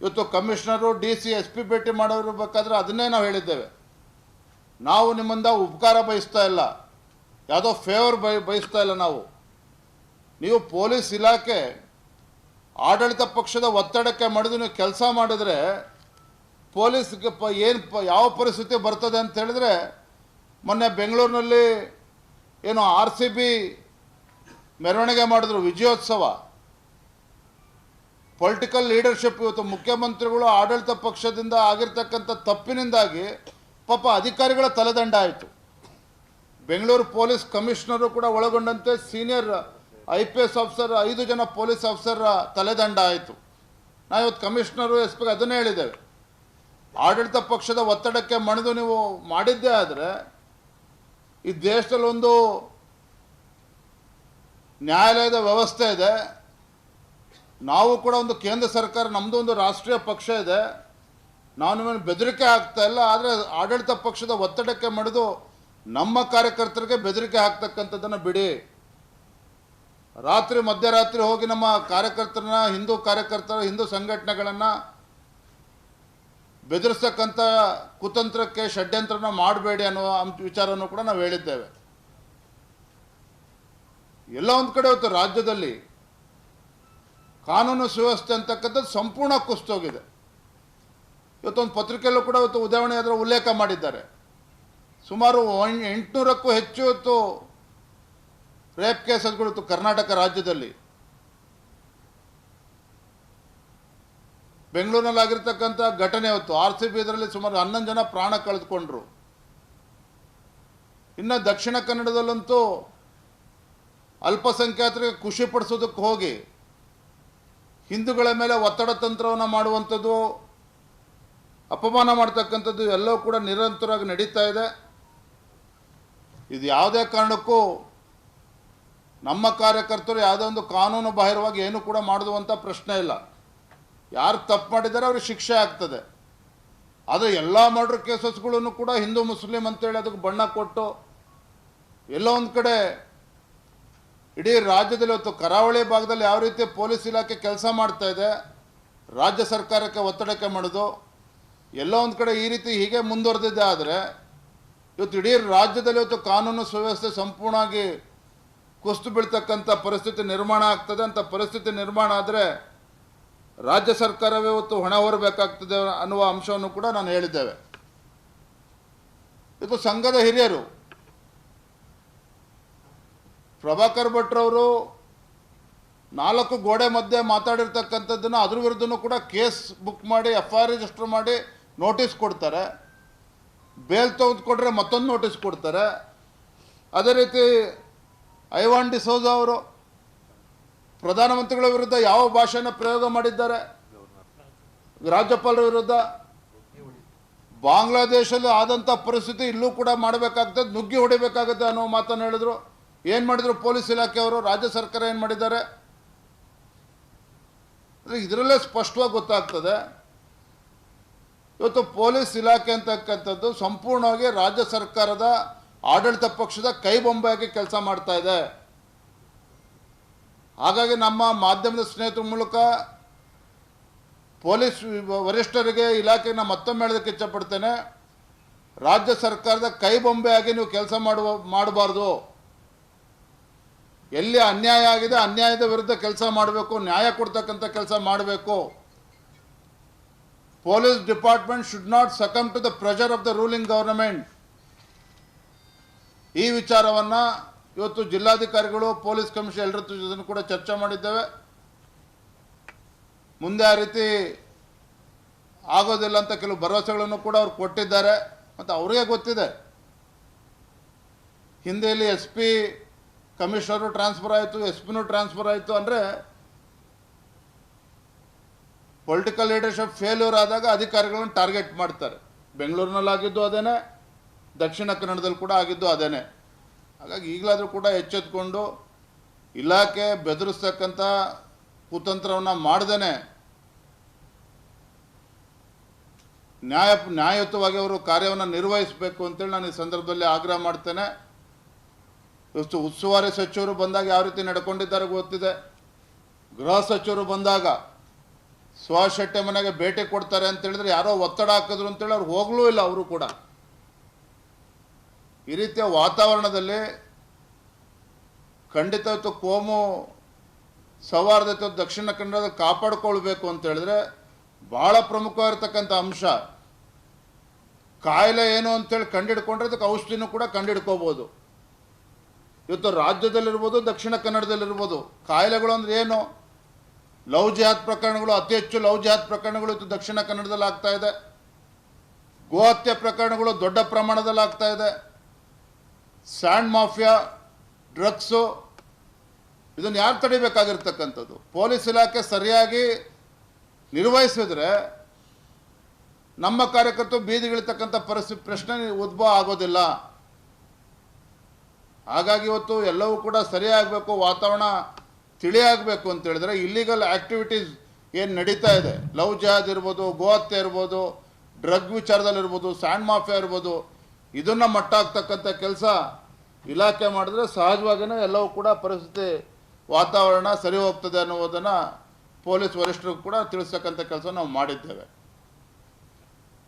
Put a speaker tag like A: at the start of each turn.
A: ಇವತ್ತು commissioner, D C, S P ಭೇಟಿ ಮಾಡೋರ್ಬೇಕಾದ್ರೆ ಅದನ್ನೇ ನಾವು ಹೇಳಿದ್ದೇವೆ. ನಾವು ನಿಮ್ಮಿಂದ ಉಪಕಾರ ಬಯಸ್ತಾ ಇಲ್ಲ. ಯಾವುದೋ ಫೇವರ್ ಬಯ, ಬಯಸ್ತಾ ಇಲ್ಲ ನಾವು. ನೀವು ಪೊಲೀಸ್ ಇಲಾಖೆ ಆಡಳಿತ ಪಕ್ಷದ ಒತ್ತಡಕ್ಕೆ ಮಡಿದು ನೀವು ಕೆಲಸ ಮಾಡಿದರೆ ಪೊಲೀಸ್ಗೆ ಪ, ಏನು ಪ, ಯಾವ ಪರಿಸ್ಥಿತಿ ಬರ್ತದೆ ಅಂತ ಹೇಳಿದ್ರೆ ಮೊನ್ನೆ ಬೆಂಗಳೂರಿನಲ್ಲಿ ಏನು ಆರ್ ಸಿ ಬಿ ಮೆರವಣಿಗೆ ಮಾಡಿದ್ರು ವಿಜಯೋತ್ಸವ. ಪೊಲಿಟಿಕಲ್ ಲೀಡರ್ಶಿಪ್ ಇವತ್ತು ಮುಖ್ಯಮಂತ್ರಿಗಳು ಆಡಳಿತ ಪಕ್ಷದಿಂದ ಆಗಿರ್ತಕ್ಕಂಥ ತಪ್ಪಿನಿಂದಾಗಿ ಪಾಪ ಅಧಿಕಾರಿಗಳ ತಲೆದಂಡ ಆಯಿತು. ಬೆಂಗಳೂರು ಪೊಲೀಸ್ ಕಮಿಷನರು ಕೂಡ ಒಳಗೊಂಡಂತೆ senior I P S officer, ಐದು ಜನ ಪೊಲೀಸ್ ಆಫೀಸರ್ ತಲೆದಂಡ ಆಯಿತು. ನಾವು ಇವತ್ತು ಕಮಿಷನರು, ಎಸ್ ಪಿಗೆ ಅದನ್ನೇ ಹೇಳಿದ್ದೇವೆ. ಆಡಳಿತ ಪಕ್ಷದ ಒತ್ತಡಕ್ಕೆ ಮಣಿದು ನೀವು ಮಾಡಿದ್ದೇ ಆದರೆ ಈ ದೇಶದಲ್ಲಿ ಒಂದು ನ್ಯಾಯಾಲಯದ ವ್ಯವಸ್ಥೆ ಇದೆ. ನಾವು ಕೂಡ ಒಂದು ಕೇಂದ್ರ ಸರ್ಕಾರ ನಮ್ಮದು ಒಂದು ರಾಷ್ಟ್ರೀಯ ಪಕ್ಷ ಇದೆ. ನಾನು ಬೆದರಿಕೆ ಆಗ್ತಾ ಇಲ್ಲ, ಆದರೆ ಆಡಳಿತ ಪಕ್ಷದ ಒತ್ತಡಕ್ಕೆ ಮಡಿದು ನಮ್ಮ ಕಾರ್ಯಕರ್ತರಿಗೆ ಬೆದರಿಕೆ ಹಾಕ್ತಕ್ಕಂಥದ್ದನ್ನು ಬಿಡಿ. ರಾತ್ರಿ, ಮಧ್ಯರಾತ್ರಿ ಹೋಗಿ ನಮ್ಮ ಕಾರ್ಯಕರ್ತರನ್ನ, ಹಿಂದೂ ಕಾರ್ಯಕರ್ತರ, ಹಿಂದೂ ಸಂಘಟನೆಗಳನ್ನು ಬೆದರಿಸ್ತಕ್ಕಂಥ ಕುತಂತ್ರಕ್ಕೆ ಷಡ್ಯಂತ್ರನ ಮಾಡಬೇಡಿ ಅನ್ನೋ ವಿಚಾರವನ್ನು ಕೂಡ ನಾವು ಹೇಳಿದ್ದೇವೆ. ಎಲ್ಲ ಒಂದು ಕಡೆ ಇವತ್ತು ರಾಜ್ಯದಲ್ಲಿ ಕಾನೂನು ಸುವ್ಯವಸ್ಥೆ ಅಂತಕ್ಕಂಥದ್ದು ಸಂಪೂರ್ಣ ಕುಸ್ತೋಗಿದೆ ಇವತ್ತೊಂದು ಪತ್ರಿಕೆಯಲ್ಲೂ ಕೂಡ ಇವತ್ತು ಉದಾಹರಣೆ ಅದರ ಉಲ್ಲೇಖ ಮಾಡಿದ್ದಾರೆ. ಸುಮಾರು ಎಂಟುನೂರಕ್ಕೂ ಹೆಚ್ಚು ಇವತ್ತು ರೇಪ್ ಕೇಸಸ್ಗಳು ಕರ್ನಾಟಕ ರಾಜ್ಯದಲ್ಲಿ. ಬೆಂಗಳೂರಿನಲ್ಲಿ ಆಗಿರ್ತಕ್ಕಂಥ ಘಟನೆ ಇವತ್ತು. ಆರ್ ಸಿ ಬಿ ಇದರಲ್ಲಿ ಸುಮಾರು ಹನ್ನೊಂದು ಜನ ಪ್ರಾಣ ಕಳೆದುಕೊಂಡ್ರು. ಇನ್ನು ದಕ್ಷಿಣ ಕನ್ನಡದಲ್ಲಂತೂ ಅಲ್ಪಸಂಖ್ಯಾತರಿಗೆ ಖುಷಿ ಪಡಿಸೋದಕ್ಕೆ ಹೋಗಿ ಹಿಂದೂಗಳ ಮೇಲೆ ಒತ್ತಡ ತಂತ್ರವನ್ನು ಮಾಡುವಂಥದ್ದು, ಅಪಮಾನ ಮಾಡ್ತಕ್ಕಂಥದ್ದು ಎಲ್ಲವೂ ಕೂಡ ನಿರಂತರವಾಗಿ ನಡೀತಾ ಇದೆ. ಇದು ಯಾವುದೇ ಕಾರಣಕ್ಕೂ ನಮ್ಮ ಕಾರ್ಯಕರ್ತರು ಯಾವುದೇ ಒಂದು ಕಾನೂನು ಬಾಹಿರವಾಗಿ ಏನು ಕೂಡ ಮಾಡುವಂಥ ಪ್ರಶ್ನೆ ಇಲ್ಲ. ಯಾರು ತಪ್ಪು ಮಾಡಿದ್ದಾರೆ ಅವ್ರಿಗೆ ಶಿಕ್ಷೆ ಆಗ್ತದೆ. ಆದರೆ ಎಲ್ಲ ಮರ್ಡರ್ ಕೇಸಸ್ಗಳನ್ನು ಕೂಡ ಹಿಂದೂ, ಮುಸ್ಲಿಂ ಅಂತೇಳಿ ಅದಕ್ಕೆ ಬಣ್ಣ ಕೊಟ್ಟು ಎಲ್ಲೋ ಒಂದು ಕಡೆ ಇಡೀ ರಾಜ್ಯದಲ್ಲಿ ಇವತ್ತು ಕರಾವಳಿ ಭಾಗದಲ್ಲಿ ಯಾವ ರೀತಿ ಪೊಲೀಸ್ ಇಲಾಖೆ ಕೆಲಸ ಮಾಡ್ತಾ ಇದೆ, ರಾಜ್ಯ ಸರ್ಕಾರಕ್ಕೆ ಒತ್ತಡಕ್ಕೆ ಮಾಡೋದು, ಎಲ್ಲೋ ಒಂದು ಕಡೆ ಈ ರೀತಿ ಹೀಗೆ ಮುಂದುವರೆದಿದೆ ಆದರೆ, ಇವತ್ತು ಇಡೀ ರಾಜ್ಯದಲ್ಲಿ ಇವತ್ತು ಕಾನೂನು ಸುವ್ಯವಸ್ಥೆ ಸಂಪೂರ್ಣವಾಗಿ ಕುಸ್ತು ಬೀಳ್ತಕ್ಕಂಥ ಪರಿಸ್ಥಿತಿ ನಿರ್ಮಾಣ ಆಗ್ತದೆ. ಅಂತ ಪರಿಸ್ಥಿತಿ ನಿರ್ಮಾಣ ಆದರೆ ರಾಜ್ಯ ಸರ್ಕಾರವೇ ಇವತ್ತು ಹೊಣೆ ಹೊರಬೇಕಾಗ್ತದೆ ಅನ್ನುವ ಅಂಶವನ್ನು ಕೂಡ ನಾನು ಹೇಳಿದ್ದೇವೆ. ಇದು ಸಂಘದ ಹಿರಿಯರು ಪ್ರಭಾಕರ್ ಭಟ್ರವರು ನಾಲ್ಕು ಗೋಡೆ ಮಧ್ಯೆ ಮಾತಾಡಿರ್ತಕ್ಕಂಥದ್ದನ್ನು ಅದ್ರ ವಿರುದ್ಧನೂ ಕೂಡ ಕೇಸ್ ಬುಕ್ ಮಾಡಿ ಎಫ್ ಆರ್ ರಿಜಿಸ್ಟರ್ ಮಾಡಿ ನೋಟಿಸ್ ಕೊಡ್ತಾರೆ. ಬೇಲ್ ತೆಗೆದುಕೊಟ್ರೆ ಮತ್ತೊಂದು ನೋಟಿಸ್ ಕೊಡ್ತಾರೆ. ಅದೇ ರೀತಿ ಐವಾನ್ ಡಿಸೋಜ ಅವರು ಪ್ರಧಾನಮಂತ್ರಿಗಳ ವಿರುದ್ಧ ಯಾವ ಭಾಷೆನ ಪ್ರಯೋಗ ಮಾಡಿದ್ದಾರೆ? ರಾಜ್ಯಪಾಲರ ವಿರುದ್ಧ? ಬಾಂಗ್ಲಾದೇಶದಲ್ಲಿ ಆದಂಥ ಪರಿಸ್ಥಿತಿ ಇಲ್ಲೂ ಕೂಡ ಮಾಡಬೇಕಾಗ್ತದೆ, ನುಗ್ಗಿ ಹೊಡಿಬೇಕಾಗುತ್ತೆ ಅನ್ನೋ ಮಾತನ್ನು ಹೇಳಿದ್ರು. ಏನು ಮಾಡಿದ್ರು ಪೊಲೀಸ್ ಇಲಾಖೆಯವರು ರಾಜ್ಯ ಸರ್ಕಾರ ಏನು ಮಾಡಿದ್ದಾರೆ? ಇದರಲ್ಲೇ ಸ್ಪಷ್ಟವಾಗಿ ಗೊತ್ತಾಗ್ತದೆ. ಇವತ್ತು ಪೊಲೀಸ್ ಇಲಾಖೆ ಅಂತಕ್ಕಂಥದ್ದು ಸಂಪೂರ್ಣವಾಗಿ ರಾಜ್ಯ ಸರ್ಕಾರದ ಆಡಳಿತ ಪಕ್ಷದ ಕೈಬೊಂಬೆಯಾಗಿ ಕೆಲಸ ಮಾಡ್ತಾ ಇದೆ. ಹಾಗಾಗಿ ನಮ್ಮ ಮಾಧ್ಯಮದ ಸ್ನೇಹಿತರ ಮೂಲಕ ಪೊಲೀಸ್ ವರಿಷ್ಠರಿಗೆ ಇಲಾಖೆನ ಮತ್ತೊಮ್ಮೆ ಹೇಳೋದಕ್ಕೆ ಇಚ್ಛಪಡ್ತೇನೆ. ರಾಜ್ಯ ಸರ್ಕಾರದ ಕೈಬೊಂಬೆಯಾಗಿ ನೀವು ಕೆಲಸ ಮಾಡುವ, ಮಾಡಬಾರ್ದು. ಎಲ್ಲಿ ಅನ್ಯಾಯ ಆಗಿದೆ ಅನ್ಯಾಯದ ವಿರುದ್ಧ ಕೆಲಸ ಮಾಡಬೇಕು, ನ್ಯಾಯ ಕೊಡ್ತಕ್ಕಂಥ ಕೆಲಸ ಮಾಡಬೇಕು. Police department should not succumb to the pressure of the ruling government. ಈ ವಿಚಾರವನ್ನು ಇವತ್ತು ಜಿಲ್ಲಾಧಿಕಾರಿಗಳು, ಪೊಲೀಸ್ ಕಮಿಷನ್ ಎಲ್ಲರ ಜೊತೆ ಕೂಡ ಚರ್ಚೆ ಮಾಡಿದ್ದೇವೆ. ಮುಂದೆ ಆ ರೀತಿ ಆಗೋದಿಲ್ಲ ಅಂತ ಕೆಲವು ಭರವಸೆಗಳನ್ನು ಕೂಡ ಅವ್ರು ಕೊಟ್ಟಿದ್ದಾರೆ. ಮತ್ತು ಅವರಿಗೆ ಗೊತ್ತಿದೆ. ಹಿಂದೆಯಲ್ಲಿ ಎಸ್ ಪಿ ಕಮಿಷನರು ಟ್ರಾನ್ಸ್ಫರ್ ಆಯಿತು, ಎಸ್ ಪಿನೂ ಟ್ರಾನ್ಸ್ಫರ್ ಆಯಿತು ಅಂದರೆ ಪೊಲಿಟಿಕಲ್ ಲೀಡರ್ಶಿಪ್ ಫೇಲ್ಯೂರ್ ಆದಾಗ ಅಧಿಕಾರಿಗಳನ್ನು ಟಾರ್ಗೆಟ್ ಮಾಡ್ತಾರೆ. ಬೆಂಗಳೂರಿನಲ್ಲಿ ಆಗಿದ್ದು ಅದೇನೆ, ದಕ್ಷಿಣ ಕನ್ನಡದಲ್ಲಿ ಕೂಡ ಆಗಿದ್ದು ಅದೇನೆ. ಹಾಗಾಗಿ ಈಗಲಾದರೂ ಕೂಡ ಎಚ್ಚೆತ್ಕೊಂಡು ಇಲಾಖೆ ಬೆದರಿಸ್ತಕ್ಕಂಥ ಕುತಂತ್ರವನ್ನು ಮಾಡ್ದೇ ನ್ಯಾಯ, ನ್ಯಾಯಯುತವಾಗಿ ಅವರು ಕಾರ್ಯವನ್ನು ನಿರ್ವಹಿಸಬೇಕು ಅಂತೇಳಿ ನಾನು ಈ ಸಂದರ್ಭದಲ್ಲಿ ಆಗ್ರಹ ಮಾಡ್ತೇನೆ. ಉಸ್ತುವಾರಿ ಸಚಿವರು ಬಂದಾಗ ಯಾವ ರೀತಿ ನಡ್ಕೊಂಡಿದ್ದಾರೆ ಗೊತ್ತಿದೆ. ಗೃಹ ಸಚಿವರು ಬಂದಾಗ ಸುಹಾಸ್ ಶೆಟ್ಟಿ ಮನೆಗೆ ಭೇಟಿ ಕೊಡ್ತಾರೆ ಅಂತ ಹೇಳಿದ್ರೆ ಯಾರೋ ಒತ್ತಡ ಹಾಕಿದ್ರು ಅಂತೇಳಿ ಅವ್ರು ಹೋಗ್ಲೂ ಇಲ್ಲ ಅವರು ಕೂಡ. ಈ ರೀತಿಯ ವಾತಾವರಣದಲ್ಲಿ ಖಂಡಿತ ಕೋಮು ಸೌಹಾರ್ದತೆ ದಕ್ಷಿಣ ಕನ್ನಡದ ಕಾಪಾಡ್ಕೊಳ್ಬೇಕು ಅಂತ ಹೇಳಿದ್ರೆ ಬಹಳ ಪ್ರಮುಖವಾಗಿರ್ತಕ್ಕಂಥ ಅಂಶ. ಕಾಯಿಲೆ ಏನು ಅಂತೇಳಿ ಕಂಡಿಡ್ಕೊಂಡ್ರೆ ಅದಕ್ಕೆ ಔಷಧಿನೂ ಕೂಡ ಕಂಡಿಡ್ಕೋಬೋದು ಇವತ್ತು ರಾಜ್ಯದಲ್ಲಿರ್ಬೋದು, ದಕ್ಷಿಣ ಕನ್ನಡದಲ್ಲಿರ್ಬೋದು, ಕಾಯಿಲೆಗಳು ಅಂದರೆ ಏನು? ಲವ್ ಜಿಹಾದ್ ಪ್ರಕರಣಗಳು, ಅತಿ ಹೆಚ್ಚು ಲವ್ ಜಿಹಾದ್ ಪ್ರಕರಣಗಳು ಇವತ್ತು ದಕ್ಷಿಣ ಕನ್ನಡದಲ್ಲಿ ಆಗ್ತಾ ಇದೆ. ಗೋಹತ್ಯೆ ಪ್ರಕರಣಗಳು ದೊಡ್ಡ ಪ್ರಮಾಣದಲ್ಲಿ ಆಗ್ತಾ ಇದೆ. ಸ್ಯಾಂಡ್ ಮಾಫಿಯಾ, ಡ್ರಗ್ಸು, ಇದನ್ನು ಯಾರು ತಡಿಬೇಕಾಗಿರ್ತಕ್ಕಂಥದ್ದು? ಪೊಲೀಸ್ ಇಲಾಖೆ ಸರಿಯಾಗಿ ನಿರ್ವಹಿಸಿದ್ರೆ ನಮ್ಮ ಕಾರ್ಯಕರ್ತರು ಬೀದಿಗಿಳಿತಕ್ಕಂಥ ಪರಿಸ್ಥಿತಿ ಪ್ರಶ್ನೆ ಉದ್ಭವ ಆಗೋದಿಲ್ಲ. ಹಾಗಾಗಿ ಇವತ್ತು ಎಲ್ಲವೂ ಕೂಡ ಸರಿಯಾಗಬೇಕು, ವಾತಾವರಣ ತಿಳಿಯಾಗಬೇಕು ಅಂತ ಹೇಳಿದ್ರೆ ಇಲ್ಲಿಗಲ್ ಆಕ್ಟಿವಿಟೀಸ್ ಏನು ನಡೀತಾ ಇದೆ? ಲವ್ ಜಹಾದ್ ಇರ್ಬೋದು, ಗೋಹತ್ಯೆ ಇರ್ಬೋದು, ಡ್ರಗ್ ವಿಚಾರದಲ್ಲಿರ್ಬೋದು ಸ್ಯಾಂಡ್ ಮಾಫಿಯಾ ಇರ್ಬೋದು, ಇದನ್ನು ಮಟ್ಟಾಗ್ತಕ್ಕಂಥ ಕೆಲಸ ಇಲಾಖೆ ಮಾಡಿದ್ರೆ ಸಹಜವಾಗಿಯೇ ಎಲ್ಲವೂ ಕೂಡ ಪರಿಸ್ಥಿತಿ, ವಾತಾವರಣ ಸರಿ ಹೋಗ್ತದೆ ಅನ್ನುವುದನ್ನು ಪೊಲೀಸ್ ವರಿಷ್ಠರು ಕೂಡ ತಿಳಿಸ್ತಕ್ಕಂಥ ಕೆಲಸ ನಾವು ಮಾಡಿದ್ದೇವೆ.